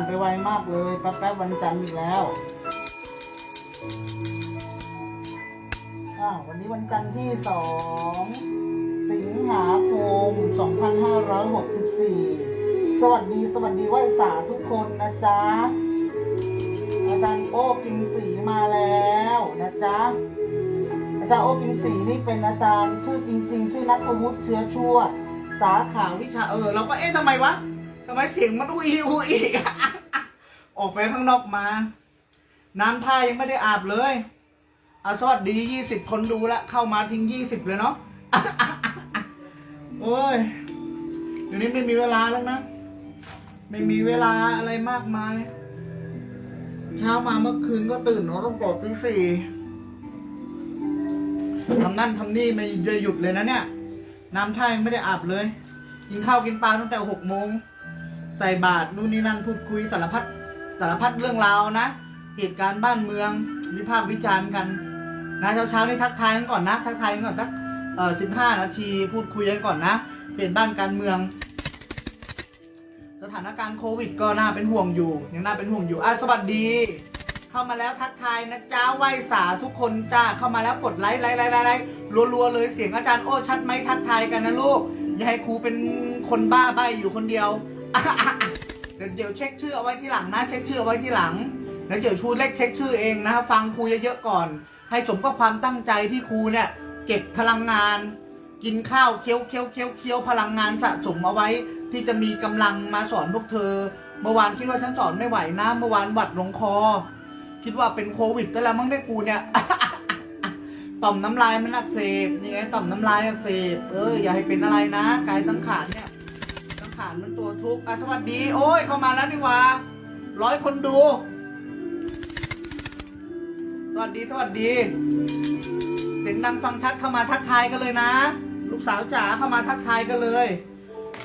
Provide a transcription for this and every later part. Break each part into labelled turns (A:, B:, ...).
A: านไปไวมากเลยแป๊บๆวันจันทร์อีกแล้วอวันนี้วันจันทร์ที่สองสิงหาคม 2564 สวัสดีสวัสดีไหวสาทุกคนนะจ๊ะ อาจารย์โอ้กิมสีมาแล้วนะจ๊ะ อาจารย์โอ้กิมสีนี่เป็นอาจารย์ชื่อจริง ๆ ชื่อนัทวุฒิเชื้อชั่ว สาขาวิชาเออเราก็เอ๊ะทำไมวะทำไมเสียงมันอุ้ยอุ้ยอีก ออกไปข้างนอกมา น้ำท่ายังไม่ได้อาบเลยอาสวัสดียี่สิบคนดูละ เข้ามาทิ้งยี่สิบเลยเนาะโอ้ยเดี๋ยวนี้ไม่มีเวลาแล้วนะ ไม่มีเวลาอะไรมากมาย เช้ามาเมื่อคืนก็ตื่นเนาะต้องกดตีสี่ทำนั่นทำนี่ไม่จะหยุดเลยนะเนี่ย น้ำท่ายังไม่ได้อาบเลย กินข้าวกินปลาตั้งแต่หกโมง ใส่บาตรนู่นนี่นั่นพูดคุยสารพัด สารพัดเรื่องราวนะ เหตุการณ์บ้านเมืองวิพากษ์วิจารณ์กันนะเช้าเช้าๆนี่ทักทายกันก่อนนะ ทักทายกันก่อนทักเอ่อสิบห้านาทีพูดคุยกันก่อนนะเปลี่ยนบ้านการเมือง สถานการณ์โควิดก็น่าเป็นห่วงอยู่ยังน่าเป็นห่วงอยู่อะสวัสดี เข้ามาแล้วทักทายนะจ้าไหวสาทุกคนจ้าเข้ามาแล้วกดไลค์ไลค์ไลค์ไลค์ไลค์รัวๆเลยเสียงอาจารย์โอ้ชัดไหมทักทายกันนะลูกอย่าให้ครูเป็นคนบ้าใบอยู่คนเดียว เดี๋ยวเช็คชื่อเอาไว้ที่หลังนะเช็คชื่อเอาไว้ที่หลังแล้วเดี๋ยวชูเลขเช็คชื่อเองนะฟังครูเยอะๆก่อน ให้สมกับความตั้งใจที่ครูเนี่ย เก็บพลังงาน กินข้าวเคี้ยวเคี้ยวเคี้ยวเคี้ยวพลังงานสะสมเอาไว้ ที่จะมีกำลังมาสอนพวกเธอ เมื่อวานคิดว่าฉันสอนไม่ไหวนะเมื่อวานหวัดลงคอ คิดว่าเป็นโควิดแต่แล้วมั้งได้กูเนี่ยต่อมน้ำลายมันอักเสบนี่ไงต่อมน้ำลายอักเสบเอออย่าให้เป็นอะไรนะ กายสังขารเนี่ยารมันตัวทุกข์อะสวัสดี โอ้ยเข้ามาแล้วนี่ว่าร้อยคนดู สวัสดีสวัสดี เสียงดังฟังชัดเข้ามาทักทายกันเลยนะ ลูกสาวจ๋าเข้ามาทักทายกันเลย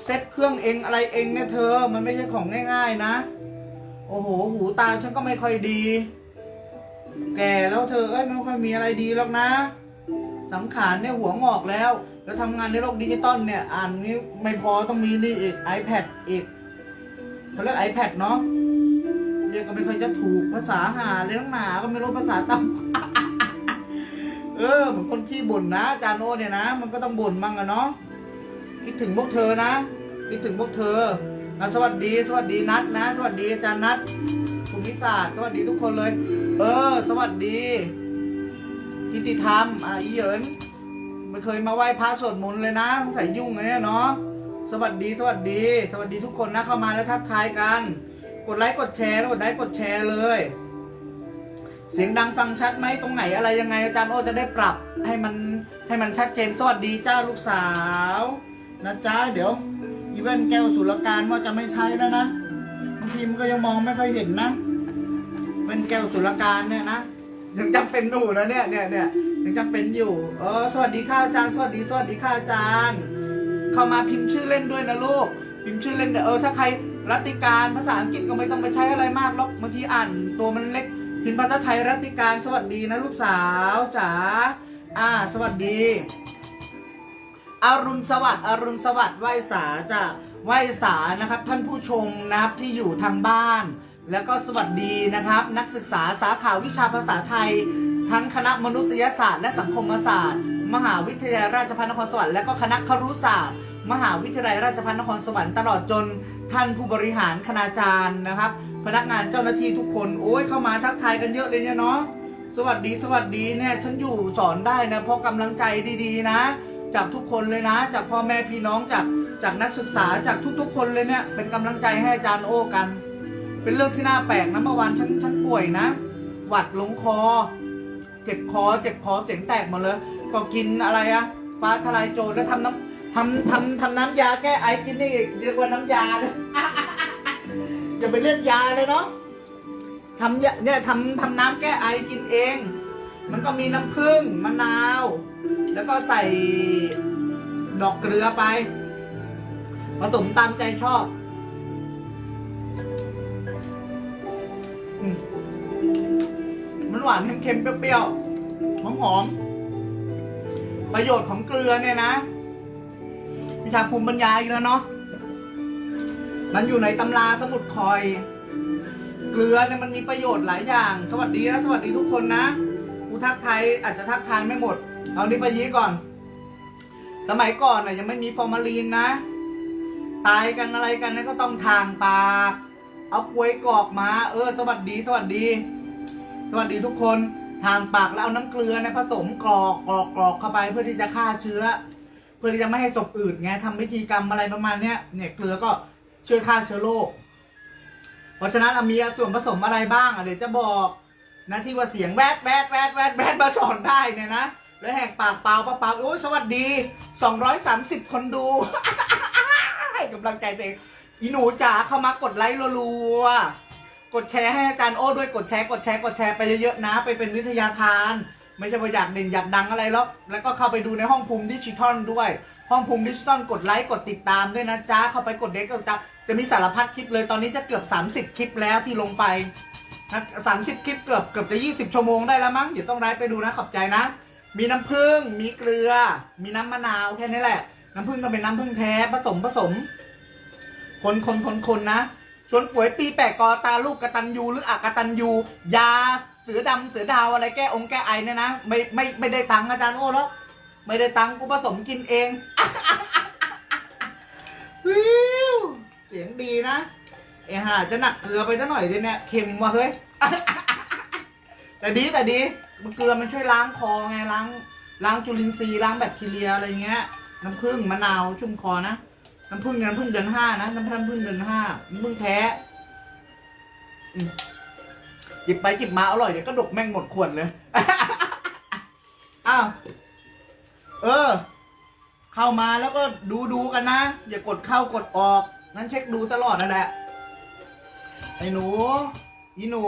A: เซ็ตเครื่องเองอะไรเองเนี่ยเธอ มันไม่ใช่ของง่าย ๆนะ โอ้โหหูตาฉันก็ไม่ค่อยดี แก่แล้วเธอเอ้ยไม่ค่อยมีอะไรดีหรอกนะ สังขารเนี่ยหัวงอกแล้ว แล้วทำงานในโลกดิจิตอลเนี่ย อ่านนี้ไม่พอต้องมีนี่อีก iPad อีกเขาเรียก iPad เนาะเรียกก็ไม่ค่อยจะถูกภาษาหาเลยทั้งหนาก็ไม่รู้ภาษาต่ำเออเหมือนคนขี้บ่นนะอาจารย์โอเนี่ยนะ มันก็ต้องบ่นมั่งอะเนาะคิดถึงพวกเธอนะคิดถึงพวกเธออะสวัสดี สวัสดีนัดนะ สวัสดีอาจารย์นัดภูมิศาสตร์สวัสดีทุกคนเลย เออ สวัสดี กิติธรรมอะอีเหยินไม่เคยมาไหว้พระสวดมนต์เลยนะใส่ยุ่งเลยเนี่ยเนาะสวัสดีสวัสดี สวัสดีทุกคนนะเข้ามาแล้วทักทายกัน กดไลค์กดแชร์แล้วกดไลค์กดแชร์เลย เสียงดังฟังชัดไหมตรงไหนอะไรยังไงอาจารย์โอจะได้ปรับให้มันให้มันชัดเจนสวัสดีเจ้าลูกสาวนะจ๊ะเดี๋ยวอีเวนแก้วสุรการว่าจะไม่ใช้แล้วนะบางทีมันก็ยังมองไม่ค่อยเห็นนะเป็นแก้วสุรการเนี่ยนะ ยังจำเป็นอยู่นะเนี่ยเนี่ยเนี่ยยังจำเป็นอยู่ เออ สวัสดีค่ะอาจารย์ สวัสดี สวัสดีค่ะอาจารย์ เข้ามาพิมพ์ชื่อเล่นด้วยนะลูก พิมพ์ชื่อเล่นเออ ถ้าใครรัตติการภาษาอังกฤษก็ไม่ต้องไปใช้อะไรมากหรอกบางทีอ่านตัวมันเล็ก พิมพ์ภาษาไทยรัตติการ สวัสดีนะลูกสาวจ๋า อ่า สวัสดี อรุณสวัสดิ์ อรุณสวัสดิ์ไหวสาจ้ะไหวสานะครับ ท่านผู้ชมนะครับที่อยู่ทางบ้าน แล้วก็สวัสดีนะครับ นักศึกษาสาขาวิชาภาษาไทย ทั้งคณะมนุษยศาสตร์และสังคมศาสตร์ มหาวิทยาลัยราชภัฏนครสวรรค์และก็คณะครุศาสตร์ มหาวิทยาลัยราชภัฏนครสวรรค์ตลอดจนท่านผู้บริหารคณาจารย์นะครับ พนักงานเจ้าหน้าที่ทุกคนโอ้ยเข้ามาทักทายกันเยอะเลยเนี่ยเนาะสวัสดีสวัสดีเนี่ยฉันอยู่สอนได้นะเพราะกำลังใจดีๆนะ จากทุกคนเลยนะ จากพ่อแม่พี่น้องจากจากนักศึกษาจากทุกๆ คนเลยเนี่ยเป็นกำลังใจให้อาจารย์โอ้กัน เป็นเรื่องที่น่าแปลกนะเมื่อวานฉันฉันป่วยนะ หวัดลงคอ เจ็บคอเจ็บคอเสียงแตกหมดเลย ก็กินอะไรอะฟ้าทลายโจรแล้วทำน้ำทำทำทำน้ำยาแก้ไอกินนี่อีกเรียกว่าน้ำยาเลยอย่าไปเรียกยาเลยเนาะทำเนี่ยทำทำน้ำแก้ไอกินเอง มันก็มีน้ำผึ้งมะนาว แล้วก็ใส่ดอกเกลือไปผสมตามใจชอบ อืมมันหวานเค็มๆเปรี้ยวๆหอมๆประโยชน์ของเกลือเนี่ยนะวิชาภูมิปัญญาอีกแล้วเนาะมันอยู่ในตำราสมุดคอย เกลือเนี่ยมันมีประโยชน์หลายอย่าง สวัสดีนะสวัสดีทุกคนนะกูทักทายอาจจะทักทายไม่หมด เอานี้ไปยี้ก่อน สมัยก่อนน่ะยังไม่มีฟอร์มาลีนนะ ตายกันอะไรกันนะก็ต้องทางปาก เอากล้วยกรอกมา เออ สวัสดี สวัสดี สวัสดีทุกคนทางปากแล้วเอาน้ำเกลือนยผสมกรอกกรอกกรอกเข้าไปเพื่อที่จะฆ่าเชื้อ เพื่อที่จะไม่ให้ศพอืดไงทำพิธีกรรมอะไรประมาณเนี้ยเนี่ยเกลือก็ช่วยฆ่าเชื้อโรคเพราะฉะนั้นเอามีส่วนผสมอะไรบ้างอะเดี๋ยวจะบอกนะที่ว่าเสียงแวดแวดแวดแวดแวดมาสอนได้เนี่ยนะแล้วแหกปากเปล่าเปล่าเปล่าโอ้ยสวัสดี 230 คนดูให้กำลังใจตัวเอง อีหนูจ๋าเข้ามากดไลค์รัวๆกดแชร์ให้อาจารย์โอ้ด้วยกดแชร์กดแชร์กดแชร์ไปเยอะๆนะ ไปเป็นวิทยาทาน ไม่ใช่ว่าอยากเด่นอยากดังอะไรหรอกแล้วก็เข้าไปดูในห้องภูมิดิจิทัลด้วย ห้องภูมิดิจิทัลกดไลค์กดติดตามด้วยนะจ๊ะเข้าไปกดเด็กกดตามจะมีสารพัดคลิปเลยตอนนี้จะเกือบ 30 คลิปแล้วที่ลงไปนะสามสิบคลิปเกือบเกือบจะ20ชั่วโมงได้แล้วมั้งเดี๋ยวต้องไลฟ์ไปดูนะขอบใจนะ มีน้ำผึ้งมีเกลือ มีน้ำมะนาวแค่นี้แหละน้ำผึ้งก็เป็นน้ำผึ้งแท้ผสมผสม คนคนคนคนนะ ชวนป่วยปีแปะกอตาลูกกระตันยูหรืออักกตันยูยาเสือดำเสือดาวอะไรแก้องค์แก้ไอเนี่ยนะไม่ไม่ไม่ได้ตังค์อาจารย์โอ้แล้วไม่ได้ตังค์กูผสมกินเองวิวเสียงดีนะเอ้ห่าจะหนักเกลือไปซะหน่อยดิเนี่ยเค็มว่ะเฮ้ยแต่ดีแต่ดีมันเกลือมันช่วยล้างคอไงล้างล้างจุลินทรีย์ล้างแบคทีเรียอะไรเงี้ยน้ำผึ้งมะนาวชุ่มคอนะ น้ำผึ้งเนี่ยน้ำผึ้งเดือนห้านะน้ำผึ้งเดือนห้าน้ำผึ้งแท้จิบไปจิบมาอร่อยเดี๋ยวก็ดกแม่งหมดขวดเลย อ้าว เออ เข้ามาแล้วก็ดูดูกันนะ อย่ากดเข้ากดออก นั้นเช็คดูตลอดนั่นแหละ ไอ้หนู อีหนู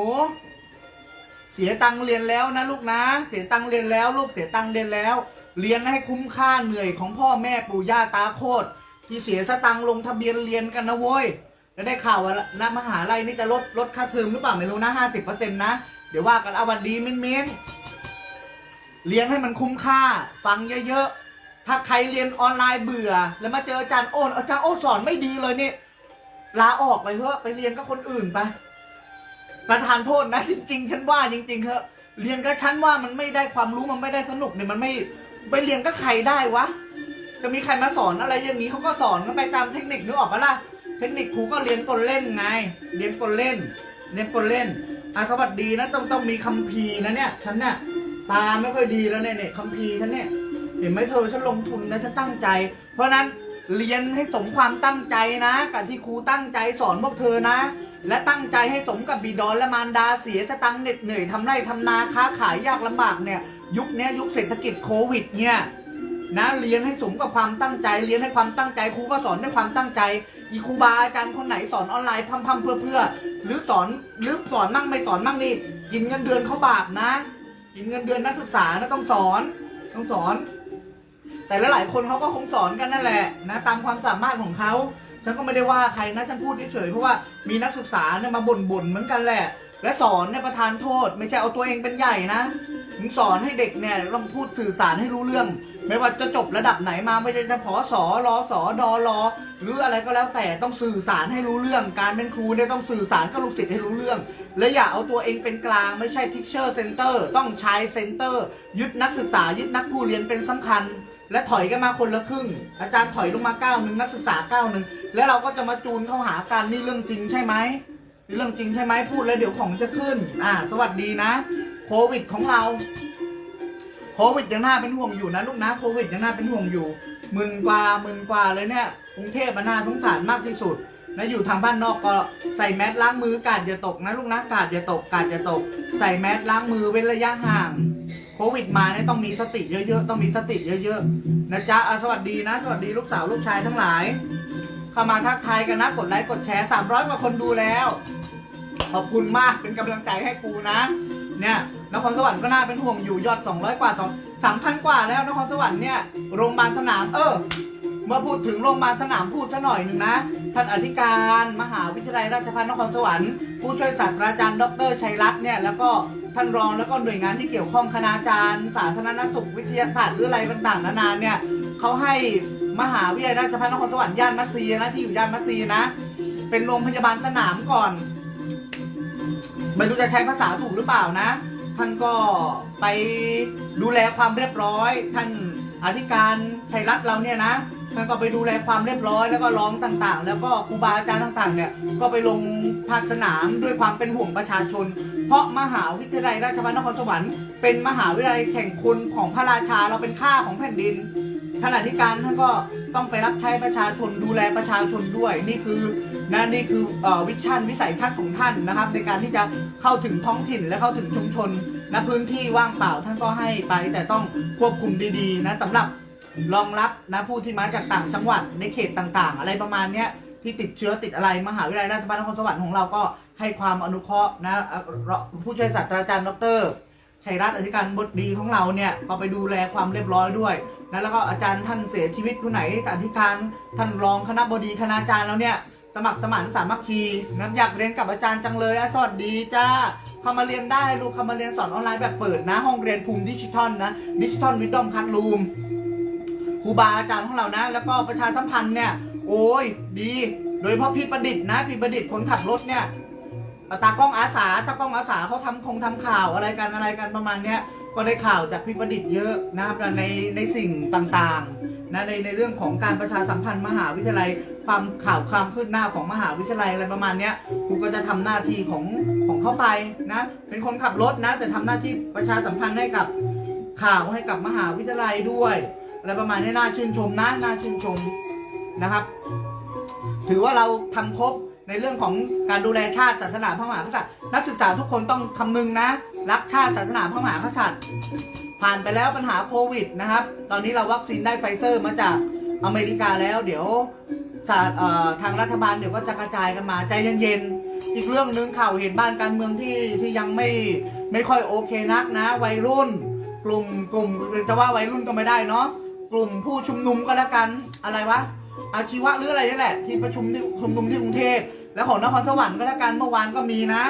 A: เสียตังค์เรียนแล้วนะลูกนะ เสียตังค์เรียนแล้ว ลูกเสียตังค์เรียนแล้ว เรียนให้คุ้มค่าเหนื่อยของพ่อแม่ปู่ย่าตาโคตร ที่เสียสตังค์ลงทะเบียนเรียนกันนะโว้ย แล้วได้ข่าวว่าณมหาลัยนี่จะลดลดค่าเทอมหรือเปล่าไม่รู้นะห้าสิบเปอร์เซ็นต์นะ เดี๋ยวว่ากันเอาวันดีมิ้นมิ้นเรียนให้มันคุ้มค่า ฟังเยอะๆ ถ้าใครเรียนออนไลน์เบื่อ แล้วมาเจออาจารย์โอนอาจารย์โอนสอนไม่ดีเลยนี่ลาออกไปเถอะไปเรียนกับคนอื่นไปประธานโทษนะจริงๆ ฉันว่าจริงๆเถอะเรียนก็ฉันว่ามันไม่ได้ความรู้มันไม่ได้สนุกเนี่ยมันไม่ไปเรียนก็ใครได้วะ จะมีใครมาสอนอะไรอย่างนี้เขาก็สอนกันไปตามเทคนิคนึกออกปะล่ะเทคนิคครูก็เรียนกลเล่นไง เรียนกลเล่น เรียนกลเล่นอะสวัสดีนะต้องต้องมีคัมภีร์นะเนี่ยฉันเนี่ยตาไม่ค่อยดีแล้วเนี่ยเนี่ยคัมภีร์ฉันเนี่ยเห็นไหมเธอฉันลงทุนนะฉันตั้งใจ เพราะนั้นเรียนให้สมความตั้งใจนะกับที่ครูตั้งใจสอนพวกเธอนะ และตั้งใจให้สมกับบิดอนและมารดาเสียสตังค์เหน็ดเหนื่อยทำไรทำนาค้าขายยากลำบากเนี่ย ยุคนี้ยุคเศรษฐกิจโควิดเนี่ย นะเรียนให้สมกับความตั้งใจ เรียนให้ความตั้งใจครูก็สอนด้วยความตั้งใจ อีครูบาอาจารย์คนไหนสอนออนไลน์พัมๆเพื่อเพื่อหรือสอนหรือสอนมั่งไม่สอนมั่งนี่กินเงินเดือนเขาบาปนะกินเงินเดือนนักศึกษานะต้องสอนต้องสอน แต่ละหลายคนเขาก็คงสอนกันนั่นแหละนะตามความสามารถของเขาฉันก็ไม่ได้ว่าใครนะฉันพูดเฉยๆเพราะว่ามีนักศึกษาเนี่ยมาบ่นๆเหมือนกันแหละ และสอนเนี่ยประทานโทษ ไม่ใช่เอาตัวเองเป็นใหญ่นะ มึงสอนให้เด็กเนี่ยต้องพูดสื่อสารให้รู้เรื่อง ไม่ว่าจะจบระดับไหนมาไม่ใช่จะพอสอรอสอดอรอหรืออะไรก็แล้วแต่ต้องสื่อสารให้รู้เรื่อง การเป็นครูเนี่ยต้องสื่อสารกับลูกศิษย์ให้รู้เรื่อง และอย่าเอาตัวเองเป็นกลางไม่ใช่ teacher center ต้องใช้ center ยึดนักศึกษายึดนักผู้เรียนเป็นสำคัญ และถอยกันมาคนละครึ่ง อาจารย์ถอยลงมาก้าวหนึ่งนักศึกษาก้าวหนึ่งแล้วเราก็จะมาจูนเข้าหากันนี่เรื่องจริงใช่ไหมเรื่องจริงใช่ไหมพูดแล้วเดี๋ยวของจะขึ้น อ่า สวัสดีนะ โควิดของเรา โควิดยังน่าเป็นห่วงอยู่นะลูกนะโควิดยังน่าเป็นห่วงอยู่หมื่นกว่าหมื่นกว่าเลยเนี่ยกรุงเทพมันน่าสงสารมากที่สุดนะอยู่ทางบ้านนอกก็ใส่แมสล้างมือกาดอย่าตกนะลูกนะกาดอย่าตกกาดอย่าตก ใส่แมสล้างมือเว้นระยะห่างโควิดมาเนี่ยต้องมีสติเยอะๆต้องมีสติเยอะๆนะจ๊ะสวัสดีนะ สวัสดีลูกสาวลูกชายทั้งหลาย เข้ามาทักทายกันนะกดไลค์กดแชร์300กว่าคนดูแล้ว ขอบคุณมากเป็นกำลังใจให้กูนะ เนี่ย นครสวรรค์ก็น่าเป็นห่วงอยู่ยอด 200 กว่า2 3,000 กว่าแล้วนครสวรรค์เนี่ยโรงพยาบาลสนามเออเมื่อพูดถึงโรงพยาบาลสนามพูดซะหน่อยหนึ่งนะ ท่านอธิการมหาวิทยาลัยราชภัฏนครสวรรค์ผู้ช่วยศาสตราจารย์ดรชัยรัตน์เนี่ยแล้วก็ท่านรองแล้วก็หน่วยงานที่เกี่ยวข้องคณาจารย์ สาธารณสุขวิทยาศาสตร์หรืออะไรต่างๆนานาเนี่ยเขาให้มหาวิทยาลัยราชภัฏนครสวรรค์ย่านมัตซีนะที่อยู่ย่านมัตซีนะ เป็นโรงพยาบาลสนามก่อนไม่รู้จะใช้ภาษาถูกหรือเปล่านะ ท่านก็ไปดูแลความเรียบร้อย ท่านอธิการไทยรัฐเราเนี่ยนะท่านก็ไปดูแลความเรียบร้อยแล้วก็ร้องต่างๆ แล้วก็ครูบาอาจารย์ต่างๆเนี่ยก็ไปลงภาคสนามด้วยความเป็นห่วงประชาชน เพราะมหาวิทยาลัยราชภัฏนครสวรรค์เป็นมหาวิทยาลัยแข่งคุณของพระราชาเราเป็นข้าของแผ่นดินท่านอธิการท่านก็ต้องไปรับใช้ประชาชนดูแลประชาชนด้วยนี่คือ นะนี่คืออวิชั่นวิสัยทัศน์ของท่านนะครับ ในการที่จะเข้าถึงท้องถิ่นและเข้าถึงชุมชนนะพื้นที่ว่างเปล่าท่านก็ให้ไป แต่ต้องควบคุมดีๆนะสำหรับรองรับนะผู้ที่มาจากต่างจังหวัดในเขตต่างๆ อะไรประมาณเนี้ยที่ติดเชื้อติดอะไรมหาวิทยาลัยราชภัฏนครสวรรค์ของเราก็ให้ความอนุเคราะห์นะผู้ช่วยศาสตราจารย์ดรชัยรัตน์อธิการบดีของเราเนี่ยก็ไปดูแลความเรียบร้อยด้วยนะแล้วก็อาจารย์ท่านเสียชีวิตผู้ไหนอธิการท่านรองคณะบดีคณาจารย์แล้วเนี่ย สมัครสมานสามัคคีนะอยากเรียนกับอาจารย์จังเลยอะสวัสดีจ้าเข้ามาเรียนได้ลูกเข้ามาเรียนสอนออนไลน์แบบเปิดนะ ห้องเรียนภูมิดิจิทัลนะดิจิทัลวิดดอมคัทรูมครูบาอาจารย์ของเรานะ แล้วก็ประชาสัมพันธ์เนี่ย โอ้ยดี โดยเฉพาะพี่ประดิษฐ์นะพี่ประดิษฐ์คนขับรถเนี่ยตากล้องอาสาตากล้องอาสาเขาทำคงทำข่าวอะไรกันอะไรกันประมาณเนี้ย ก็ได้ข่าวจากพี่ประดิษฐ์เยอะนะครับในในสิ่งต่างๆนะในในเรื่องของการประชาสัมพันธ์มหาวิทยาลัยความข่าวความคืบหน้าของมหาวิทยาลัยอะไรประมาณเนี้ยครูก็จะทำหน้าที่ของของเข้าไปนะเป็นคนขับรถนะ แต่ทำหน้าที่ประชาสัมพันธ์ให้กับข่าวให้กับมหาวิทยาลัยด้วยอะไรประมาณนี้น่าชื่นชมนะน่าชื่นชมนะครับ ถือว่าเราทำครบในเรื่องของการดูแลชาติศาสนาพระมหากษัตริย์นักศึกษาทุกคนต้องคำนึงนะ รักชาติศาสนาพระมหากษัตริย์ ผ่านไปแล้วปัญหาโควิดนะครับ ตอนนี้เราวัคซีนได้ไฟเซอร์มาจากอเมริกาแล้วเดี๋ยวาทางรัฐบาลเดี๋ยวก็จะกระจายกันมาใจเย็นๆ อีกเรื่องหนึงข่าวเห็นบ้านการเมืองที่ที่ยังไม่ไม่ค่อยโอเคนักนะ วัยรุ่น กลุ่มกลุ่มจะว่าวัยรุ่นก็ไม่ได้เนาะกลุ่มผู้ชุมนุมก็แล้วกันอะไรวะอาชีวะหรืออะไรนี่แหละ ที่ประชุมที่ชุมนุมที่กรุงเทพ และของนครสวรรค์ก็แล้วกันเมื่อวานก็มีนะ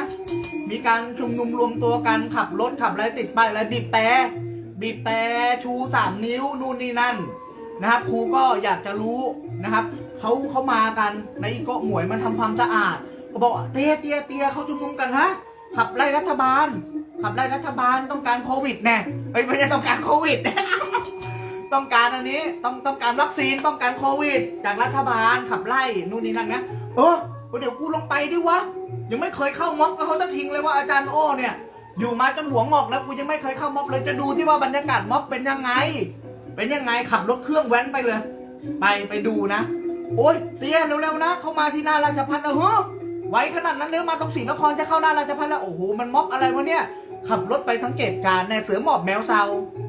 A: มีการชุมนุมรวมตัวกันขับรถขับอะไรติดป้ายอะไรบีบแต่บีบแต่ชูสามนิ้วนู่นนี่นั่นนะครับครูก็อยากจะรู้นะครับเขาเขามากันในอีโกะหมวยมันทำความสะอาด ก็บอกเตี้ยเตี้ยเตี้ยเขาชุมนุมกันฮะขับไล่รัฐบาล ขับไล่รัฐบาลต้องการโควิดแน่เฮ้ไม่ใช่ต้องการโควิดต้องการอันนี้ต้องต้องการวัคซีนต้องการโควิด จากรัฐบาลขับไล่นู่นนี่นั่นนะเออ เดี๋ยวกูลงไปดิวะ ยังไม่เคยเข้าม็อบกับเขาจะทิ้งเลยว่าอาจารย์โอ้เนี่ย อยู่มาจนหัวงอกแล้วกูยังไม่เคยเข้าม็อบเลยจะดูที่ว่าบรรยากาศม็อบเป็นยังไง เป็นยังไงขับรถเครื่องแว้นไปเลย ไปไปดูนะโอ้ยเตี้ยเร็วๆนะเข้ามาที่หน้าราชพัฒน์แล้วเฮ้อไว้ขนาดนั้นเร็วมาตรงศรีนครจะเข้าหน้าราชพัฒน์แล้วโอ้โหมันม็อบอะไรวะเนี่ยขับรถไปสังเกตการณ์ในเสือหมอบแมวเซา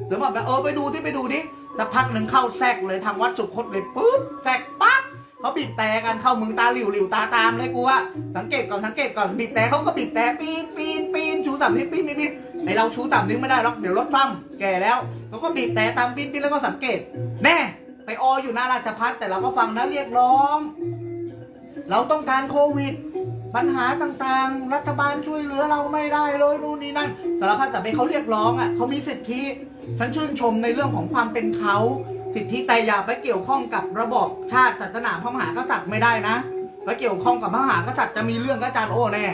A: เสือหมอบแมวเออไปดูที่ไปดูดิสักพักหนึ่งเข้าแทรกเลยทางวัดสุคตเลยปุ๊บแทรกปั๊บ เขาบีบแต่กันเข้ามึงตาหลิวหลิวตาตามเลยกูอะสังเกตก่อนสังเกตก่อนบีบแต่เขาก็บีบแต่ปีนปีนปีนชูต่ำนิ้วปีนนปีนไอเราชูต่ำนิ้วไม่ได้หรอกเดี๋ยวรถคว่ำแก่แล้วเขาก็บีบแต่ตามปีนปีนแล้วก็สังเกตแน่ไปอออยู่หน้าราชพัฒแต่เราก็ฟังนะเรียกร้อง เราต้องการโควิด ปัญหาต่างๆ รัฐบาลช่วยเหลือเราไม่ได้เลยนู่นนี่นั่นสารพัดแต่เป็นเขาเรียกร้องอะเขามีสิทธิฉันชื่นชมในเรื่องของความเป็นเขา สิทธิแต่อย่าไปเกี่ยวข้องกับระบอบชาติศาสนาพระมหากษัตริย์ไม่ได้นะไปเกี่ยวข้องกับพระมหากษัตริย์จะมีเรื่องกับอาจารย์โอ้แน่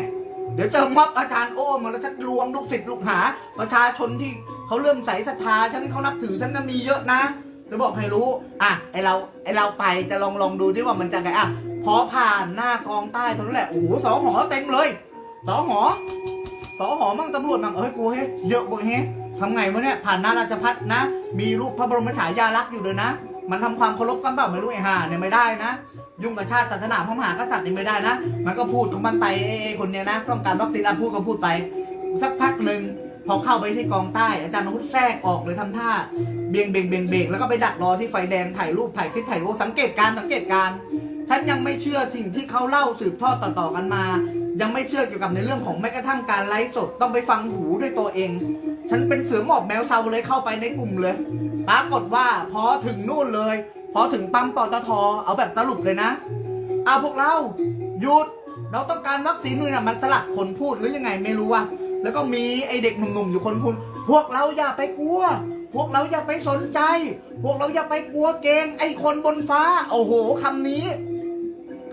A: เดี๋ยวเจอม็อบอาจารย์โอ้มาแล้วฉันรวมลูกศิษย์ลูกหา ประชาชนที่เขาเริ่มใส่ศรัทธาฉันเขานับถือฉันน่ะมีเยอะนะจะบอกให้รู้อะไอเราไอเราไปจะลองลองดูดิว่ามันจะไงอะพอผ่านหน้ากองใต้ตรงนั้นแหละโอ้โหสอหอเต็มเลยสอหอสอหอมั่งตำรวจมั่งเอ้ยกูเฮ้ยเยอะกว่าเฮ้ ทำไงวะเนี่ยผ่านหน้าราชพัฒนะ มีรูปพระบรมฉายาลักษณ์อยู่เลยนะ มันทำความเคารพกันเปล่าไม่รู้ไอ้ห่าเนี่ยไม่ได้นะ ยุ่งกับชาติศาสนาพระมหากษัตริย์นี่ไม่ได้นะ มันก็พูดของมันไปไอ้คนเนี้ยนะต้องการวัคซีนอะพูดก็พูดไป สักพักหนึ่งพอเข้าไปที่กองใต้ อาจารย์นพุทธแทรกออกเลยทำท่าเบียงเบงเบงเบงแล้วก็ไปดักรอที่ไฟแดงถ่ายรูปถ่ายคลิปถ่ายรูปสังเกตการสังเกตการฉันยังไม่เชื่อสิ่งที่เขาเล่าสืบทอดต่อๆกันมา ยังไม่เชื่อเกี่ยวกับในเรื่องของแม้กระทั่งการไลฟ์สดต้องไปฟังหูด้วยตัวเอง ฉันเป็นเสือหมอบแมวเซาเลยเข้าไปในกลุ่มเลย ปรากฏว่าพอถึงนู่นเลย พอถึงปั๊มปตทเอาแบบสรุปเลยนะเอาพวกเราหยุดเราต้องการวัคซีนนู่นน่ะมันสลับคนพูดหรือยังไงไม่รู้อะแล้วก็มีไอเด็กหนุ่มๆอยู่คนพูดพวกเราอย่าไปกลัว พวกเราอย่าไปสนใจ พวกเราอย่าไปกลัวเกงไอคนบนฟ้า โอ้โหคำนี้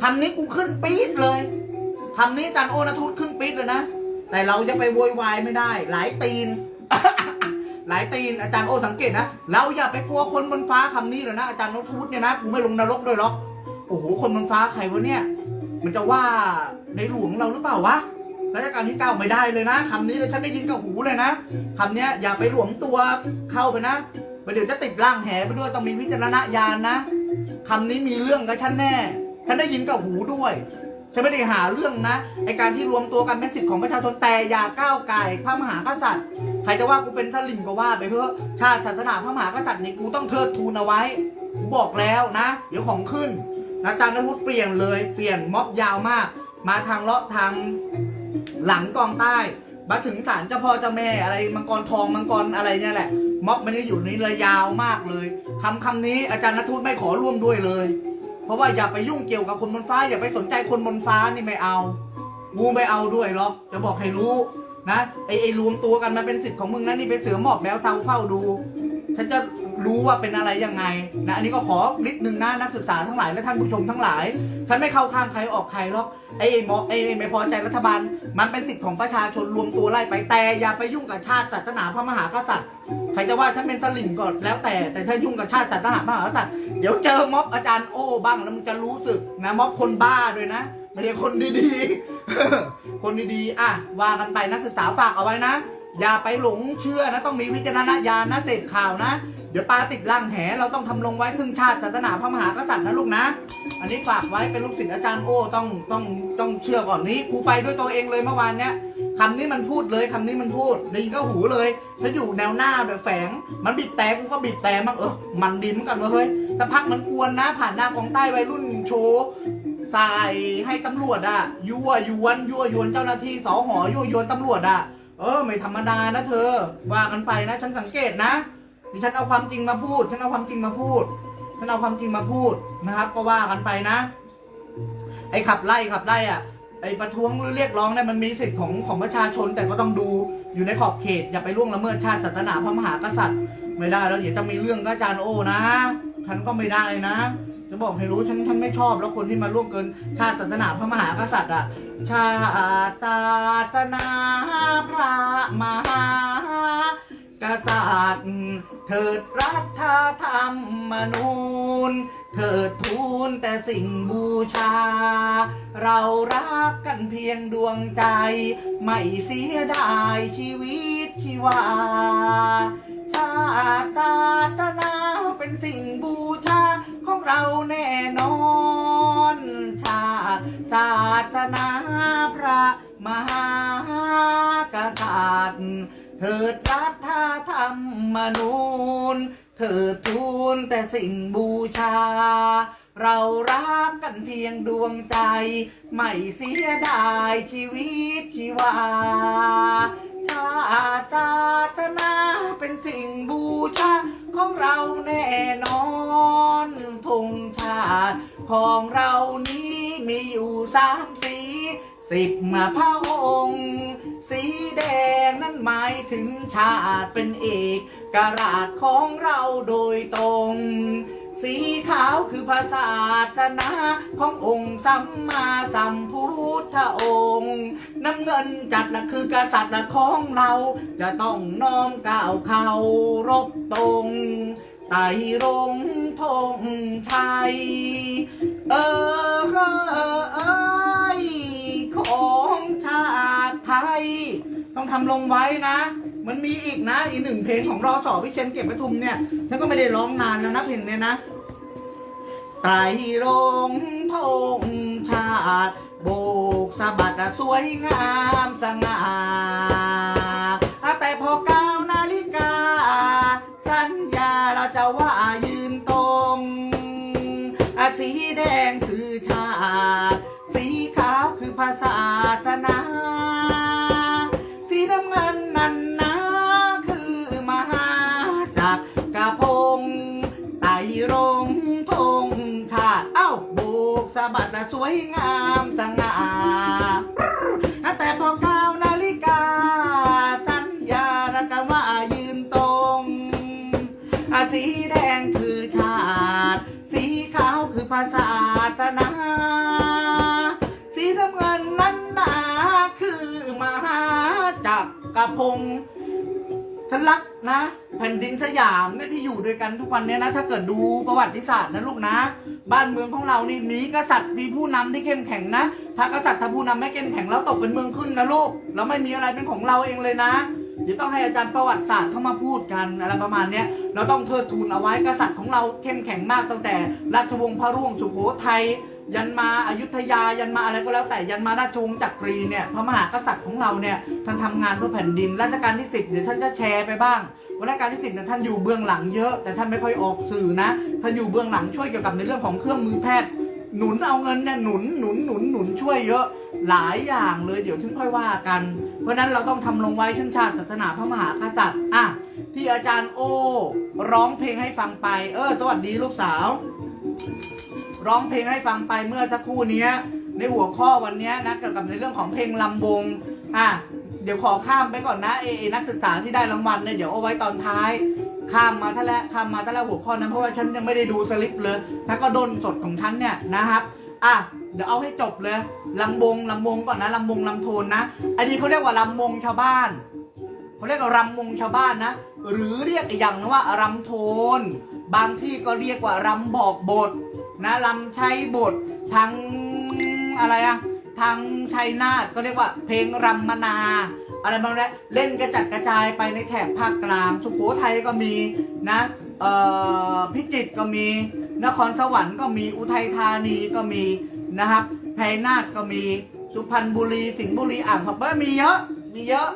A: คำนี้กูขึ้นปี๊ดเลย คำนี้อาจารย์โอนะทุตขึ้นปี๊ดเลยนะ แต่เราจะไปโวยวายไม่ได้ หลายตีน หลายตีนอาจารย์โอสังเกตนะ เราอย่าไปกลัวคนบนฟ้าคำนี้เลยนะอาจารย์นทุตเนี่ยนะกูไม่ลงนรกด้วยหรอกโอ้โหคนบนฟ้าใครวะเนี่ย มันจะว่าในหลวงเราหรือเปล่าวะรัชกาลที่เก้าไม่ได้เลยนะคำนี้เลยฉันได้ยินกับหูเลยนะคำเนี้ยอย่าไปหลวมตัวเข้าไปนะไปเดี๋ยวจะติดร่างแหไปด้วยต้องมีวิจารณญาณนะคำนี้มีเรื่องกับฉันแน่ฉันได้ยินกับหูด้วย ฉันไม่ได้หาเรื่องนะไอการที่รวมตัวกันเป็นสิทธิ์ของประชาชนแต่อย่าก้าวไก่พระมหากษัตริย์ ใครจะว่ากูเป็นสลิมก็ว่าไปเถอะชาติศาสนาพระมหากษัตริย์นี่กูต้องเทิดทูนเอาไว้กูบอกแล้วนะ เดี๋ยวของขึ้นอาจารย์นพุทธเปลี่ยนเลยเปลี่ยนม็อบยาวมาก มาทางเลาะทางหลังกองใต้มาถึงศาลเจ้าพ่อเจ้าแม่อะไรมังกรทองมังกรอะไรเนี่ยแหละม็อบมันจะอยู่ในระยาวมากเลยคำคำนี้อาจารย์นทุตไม่ขอร่วมด้วยเลย เพราะว่าอย่าไปยุ่งเกี่ยวกับคนบนฟ้า อย่าไปสนใจคนบนฟ้านี่ไม่เอากูไม่เอาด้วยหรอกจะบอกให้รู้นะไอ้ไอ้รวมตัวกันมาเป็นสิทธิ์ของมึงนะนี่ไปเสือหมอบแมวเซาเฝ้าดูฉันจะรู้ว่าเป็นอะไรยังไงนะอันนี้ก็ขอนิดนึงนะนักศึกษาทั้งหลายและท่านผู้ชมทั้งหลาย ฉันไม่เข้าข้างใครออกใครหรอก ไอ้ไอ้หมอไอ้ไอ้ไม่พอใจรัฐบาล มันเป็นสิทธิ์ของประชาชนรวมตัวไล่ไปแต่อย่าไปยุ่งกับชาติศาสนาพระมหากษัตริย์ใครจะว่าฉันเป็นสลิมก็แล้วแต่แต่ถ้ายุ่งกับชาติศาสนาพระมหากษัตริย์เดี๋ยวเจอม็อบอาจารย์โอ้บ้างแล้วมึงจะรู้สึกนะม็อบคนบ้าด้วยนะไม่ใช่คนดีๆคนดีๆอะว่ากันไปนักศึกษาฝากเอาไว้นะ อย่าไปหลงเชื่อนะต้องมีวิจารณญาณนะเสพข่าวนะ เดี๋ยวปลาติดล่างแหเราต้องทำลงไว้ซึ่งชาติศาสนาพระมหากษัตริย์นะลูกนะ อันนี้ฝากไว้เป็นลูกศิษย์อาจารย์โอ้ต้องต้องต้องเชื่อก่อนนี้ครูไปด้วยตัวเองเลยเมื่อวานเนี้ยคำนี้มันพูดเลยคำนี้มันพูดได้ยินก็หูเลยถ้าอยู่แนวหน้าแบบแฝง มันบีบแต่กูก็บีบแต่มั่งเออมันดีเหมือนกันเวะเฮ้ยแต่พักมันกวนนะ ผ่านหน้ากองใต้วัยรุ่นโชว์ใส่ให้ตำรวจอะยั่วยวนยั่วยวนเจ้าหน้าที่สอหอยั่วยวนตำรวจอะ เออ ไม่ธรรมดานะเธอ ว่ากันไปนะ ฉันสังเกตนะดิฉันเอาความจริงมาพูด ฉันเอาความจริงมาพูด ฉันเอาความจริงมาพูดนะครับ ก็ว่ากันไปนะ ไอ้ขับไล่ขับไล่อะ ไอ้ประท้วงหรือเรียกร้องเนี่ยมันมีสิทธิ์ของของประชาชน แต่ก็ต้องดูอยู่ในขอบเขต อย่าไปล่วงละเมิดชาติศาสนาพระมหากษัตริย์ ไม่ได้แล้วเดี๋ยวจะมีเรื่องกับอาจารย์โอนะ ฉันก็ไม่ได้นะจะบอกให้รู้ฉันฉันไม่ชอบแล้วคนที่มาล่วงเกิน ชาติศาสนาพระมหากษัตริย์อะชาติศาสนาพระมหากษัตริย์เถิดรัฐธรรมนูญเถิดทูลแต่สิ่งบูชา เรารักกันเพียงดวงใจ ไม่เสียดายชีวิตชีวา ชาติศาสนา เป็นสิ่งบูชาของเราแน่นอนชาติศาสนาพระมหากษัตริย์เถิดรัฐธรรมนูญเถิดทูลแต่สิ่งบูชา เรารักกันเพียงดวงใจ ไม่เสียดายชีวิตชีวาชาติศาสนาเป็นสิ่งบูชาของเราแน่นอนธงชาติของเรานี้มีอยู่สามสีสิบมาพระองค์ สีแดงนั้นหมายถึงชาติเป็นเอกกราชของเราโดยตรง สีขาวคือภาษาสนาขององค์สัมมาสัมพุทธองค์ น้ำเงินจัดละคือกษัตริย์ของเรา จะต้องน้อมก้าวเข้ารบตรงไต่รงธงชัยเออเออเอยของชาติไทย ต้องทำลงไว้นะ มันมีอีกนะ อีกหนึ่งเพลงของรอสอวิเชนเก็บประทุมเนี่ยฉันก็ไม่ได้ร้องนานแล้วนะเพลงเนี้ยนะไตรรงธงชาติโบกสะบัดสวยงามสง่าแต่พอเก้านาฬิกา สัญญาเราจะว่ายืนตรงสีแดงคือชาติ สีขาวคือภาษาสนา ยงามสง่าแต่พอเก้านาฬิกา สัญญาระกว่ายืนตรงสีแดงคือชาติ สีขาวคือภาษาศาสนาสีน้ำเงินนั้นหนาคือมหาจักรพงทลักนะ ผ่นดินสยามเนี่ยที่อยู่ด้วยกันทุกวันเนี้ยนะ ถ้าเกิดดูประวัติศาสตร์นะลูกนะ บ้านเมืองของเรานี่มีกษัตริย์มีผู้นำที่เข้มแข็งนะ ถ้ากษัตริย์ถ้าผู้นำไม่เข้มแข็งแล้วตกเป็นเมืองขึ้นนะลูกแล้วไม่มีอะไรเป็นของเราเองเลยนะเดี๋ยวต้องให้อาจารย์ประวัติศาสตร์เข้ามาพูดกันอะไรประมาณเนี้ยเราต้องเทิดทูนเอาไว้กษัตริย์ของเราเข้มแข็งมากตั้งแต่ราชวงศ์พระร่วงสุโขทัย ยันมาอายุทยายันมาอะไรก็แล้วแต่ยันมาราชวงศ์จักรีเนี่ยพระมหากษัตริย์ของเราเนี่ยท่านทำงานเพื่อแผ่นดินรัชกาลที่สิบเดี๋ยวท่านจะแชร์ไปบ้างว่ารัชกาลที่สิบเนี่ยท่านอยู่เบื้องหลังเยอะ แต่ท่านไม่ค่อยออกสื่อนะท่านอยู่เบื้องหลังช่วยเกี่ยวกับในเรื่องของเครื่องมือแพทย์ หนุนเอาเงินเนี่ยหนุนหนุนหนุนหนุนช่วยเยอะหลายอย่างเลยเดี๋ยวถึงค่อยว่ากัน เพราะนั้นเราต้องทำลงไว้ชั้นชาติศาสนาพระมหากษัตริย์อะที่อาจารย์โอ ร้องเพลงให้ฟังไป เออ สวัสดีลูกสาว ร้องเพลงให้ฟังไปเมื่อสักครู่นี้ในหัวข้อวันนี้นะเกี่ยวกับในเรื่องของเพลงลำวงอะเดี๋ยวขอข้ามไปก่อนนะเอเอนักศึกษาที่ได้รางวัลเนี่ยเดี๋ยวเอาไว้ตอนท้าย ข้ามมาท่าแล้วข้ามมาท่าแล้วหัวข้อนั้นเพราะว่าฉันยังไม่ได้ดูสลิปเลยแล้วก็ดนสดของฉันเนี่ยนะครับอะเดี๋ยวเอาให้จบเลยลำวงลำวงก่อนนะลำวงลำโทนนะอันนี้เขาเรียกว่าลำวงชาวบ้านเขาเรียกว่ารำวงชาวบ้านนะ หรือเรียกอีกอย่างนึงว่ารำโทน บางที่ก็เรียกว่ารำบอกบท นะลำใช้บททางอะไรอะทางชัยนาทก็เรียกว่าเพลงรำมนา อะไรบางอย่างเล่นกระจัดกระจายไปในแถบภาคกลาง สุโขทัยก็มีนะเอ่อพิจิตรก็มี นครสวรรค์ก็มีอุทัยธานีก็มีนะครับไพนาทก็มีสุพรรณบุรีสิงห์บุรีอ่างทองก็มีเยอะมีเยอะ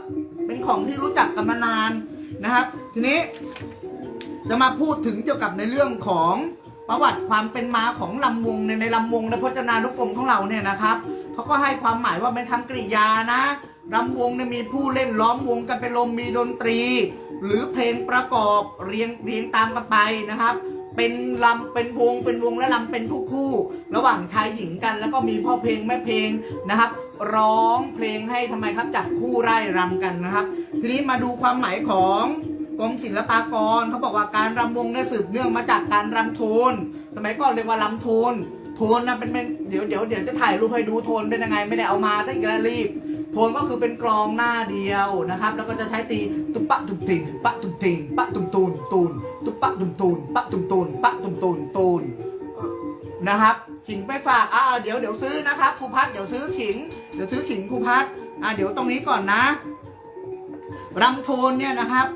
A: เป็นของที่รู้จักกันมานานนะครับ ทีนี้จะมาพูดถึงเกี่ยวกับในเรื่องของ ประวัติความเป็นมาของลำวงในในลำวงในพจนานุกรมของเราเนี่ยนะครับเขาก็ให้ความหมายว่าเป็นคำกริยานะลำวงเนี่ยมีผู้เล่นล้อมวงกันเป็นลมมีดนตรี หรือเพลงประกอบเรียงเรียงตามกันไปนะครับ เป็นลำเป็นวงเป็นวงและลำเป็นคู่คู่ๆระหว่างชายหญิงกัน แล้วก็มีพ่อเพลงแม่เพลงนะครับ ร้องเพลงให้ทำไมครับจับคู่ไร่รำกันนะครับ ทีนี้มาดูความหมายของ กรมศิลปากรเขาบอกว่าการรำวงเนี่ยสืบเนื่องมาจากการรำโทน สมัยก่อนเรียกว่าลำโทน โทนนะเป็นเป็นเดี๋ยวเดี๋ยวเดี๋ยวจะถ่ายรูปให้ดูโทนเป็นยังไงไม่ได้เอามาตั้งแต่รีบโทนก็คือเป็นกลองหน้าเดียวนะครับ แล้วก็จะใช้ตีตุปะตุมติงปะตุมติงปะตุมตูนตูนตุปะตุมตูนปะตุมตูนปะตุมตูนตูนนะครับขิงไปฝากอ่าเดี๋ยวเดี๋ยวซื้อนะครับครูพัดเดี๋ยวซื้อขิง เดี๋ยวซื้อขิงครูพัดอ่าเดี๋ยวตรงนี้ก่อนนะรำโทนเนี่ยนะครับ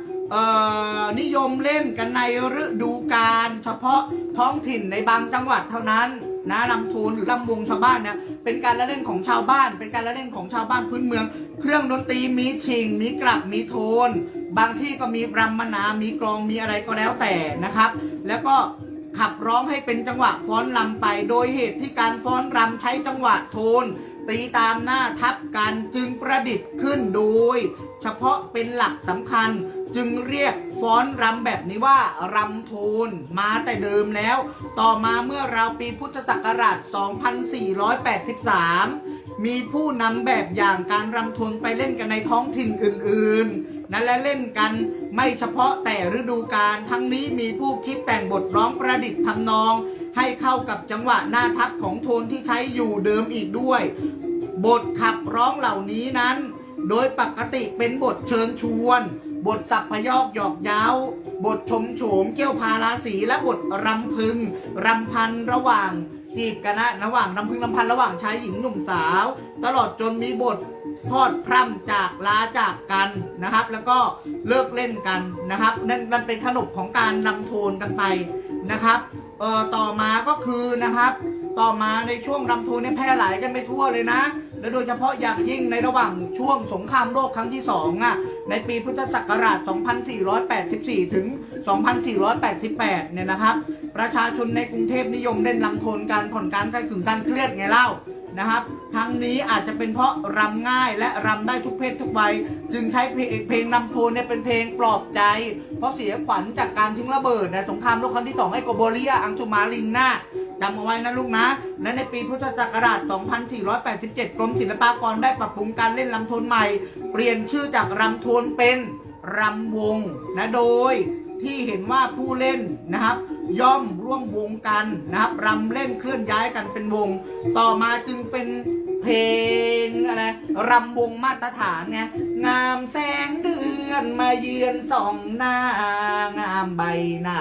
A: นิยมเล่นกันในฤดูกาลเฉพาะท้องถิ่นในบางจังหวัดเท่านั้นนะลำโทนหรือลำวงชาวบ้านเนี่ยเป็นการละเล่นของชาวบ้าน เป็นการละเล่นของชาวบ้านพื้นเมือง เครื่องดนตรีมีชิง มีกลับมีโทน บางที่ก็มีรำมนา มีกลองมีอะไรก็แล้วแต่นะครับ แล้วก็ขับร้องให้เป็นจังหวะฟ้อนรำไป โดยเหตุที่การฟ้อนรำใช้จังหวะโทน ตีตามหน้าทับกันจึงประดิษฐ์ขึ้นโดย เฉพาะเป็นหลักสำคัญ จึงเรียกฟ้อนรำแบบนี้ว่ารำโทนมาแต่เดิมแล้ว ต่อมาเมื่อราวปีพุทธศักราช 2483 มีผู้นำแบบอย่างการรำโทนไปเล่นกันในท้องถิ่นอื่นๆ นั่นและเล่นกันไม่เฉพาะแต่ฤดูกาลทั้งนี้มีผู้คิดแต่งบทร้องประดิษฐ์ทำนอง ให้เข้ากับจังหวะหน้าทับของโทนที่ใช้อยู่เดิมอีกด้วย บทขับร้องเหล่านี้นั้น โดยปกติเป็นบทเชิญชวน บทสับพยอกหยอกเย้าบทชมโฉมเกี่ยวพาราสีและบทรำพึงรำพันระหว่างจีบกันนะระหว่างรำพึงรำพันระหว่างชายหญิงหนุ่มสาว ตลอดจนมีบทพอดพร่ำจากลาจากกันนะครับ แล้วก็เลิกเล่นกันนะครับ นั่นมันเป็นขนบของการรำโทนกันไปนะครับเอ่อต่อมาก็คือนะครับ ต่อมาในช่วงรำโทนเนี่ยแพร่หลายกันไปทั่วเลยนะ และโดยเฉพาะอย่างยิ่งในระหว่างช่วงสงครามโลกครั้งที่2อะ ในปีพุทธศักราช 2484 ถึง 2488 เนี่ยนะครับ ประชาชนในกรุงเทพนิยมเล่นลำโทนการผ่อนการคลายขึงการเครียดไงเล่านะครับทั้งนี้อาจจะเป็นเพราะรำง่ายและรำได้ทุกเพศทุกวัยจึงใช้เพลงลงนำโทนเนี่ยเป็นเพลงปลอบใจ เพราะเสียขวัญจากการทิ้งระเบิดในสงครามโลกครั้งที่สองให้โกโบเลียอังสุมาลิงนา จำเอาไว้นะลูกนะ และในปีพุทธศักราช 2487 กรมศิลปากรได้ปรับปรุงการเล่นลำโทนใหม่ เปลี่ยนชื่อจากรำโทนเป็นรำวงนะโดยที่เห็นว่าผู้เล่นนะครับ ย่อมร่วมวงกันนะครับรำเล่นเคลื่อนย้ายกันเป็นวง ต่อมาจึงเป็น เพลงอะไรรำวงมาตรฐานไงงามแสงเดือนมาเยือนสองหน้างามใบหน้า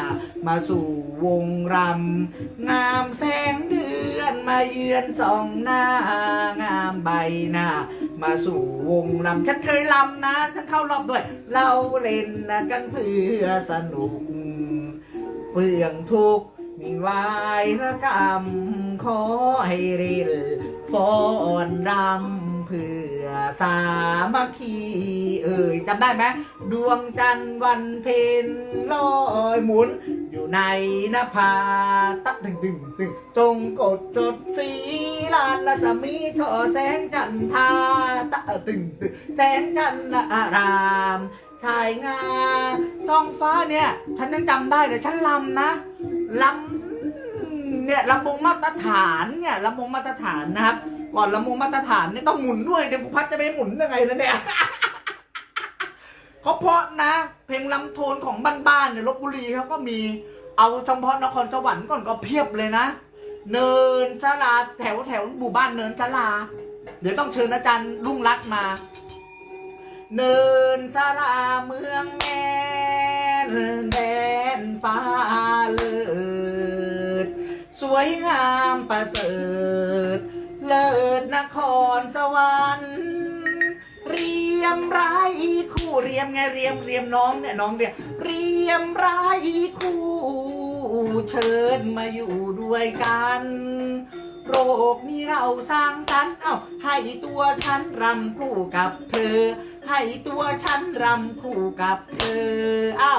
A: มาสู่วงรำงามแสงเดือนมาเยือนสองหน้างามใบหน้ามาสู่วงรำฉันเคยรำนะฉันเข้ารอบด้วย เราเล่นนะกันเพื่อสนุก เปลืองทุกมีวายระกรรมขอให้เริล ฟ้อนรำเพื่อสามัคคีเอ่ยจำได้ไหมดวงจันทร์วันเพ็ญลอยหมุน อยู่ในนภาตะตึงตึงตึงทรงกดจดสีลานละจะมีขอแสงจันทราตะตึงตึงแสงจันทร์อารามชายงามท้องฟ้าเนี่ย ฉันยังจำได้เลยฉันลำนะลำ เนี่ยลำวงมาตรฐานเนี่ยลำวงมาตรฐานนะครับ ก่อนลำวงมาตรฐานเนี่ยต้องหมุนด้วยเดี๋ยวภูพัฒจะไปหมุนยังไงล่ะเนี่ยเขาเพราะนะ เพลงลำโทนของบ้านๆเนี่ยลบบุรีเขาก็มีเอาเฉพาะนครสวรรค์ก่อนก็เพียบเลยนะ เนินสลาแถวแถวหมู่บ้านเนินสลา เดี๋ยวต้องเชิญอาจารย์รุ่งรัตมา เนินสลาเมืองแม่นแดนฟ้าเลิศ สวยงามประเสริฐ เลิศนครสวรรค์เรียมร้ายคู่เรียมไงเรียมเรียมน้องเนี่ยน้องเนี่ยเรียมร้ายคู่เชิญมาอยู่ด้วยกัน โรคนี้เราสร้างสรรค์เอ้าให้ตัวฉันรำคู่กับเธอ ให้ตัวฉันรำคู่กับเธอเอ้า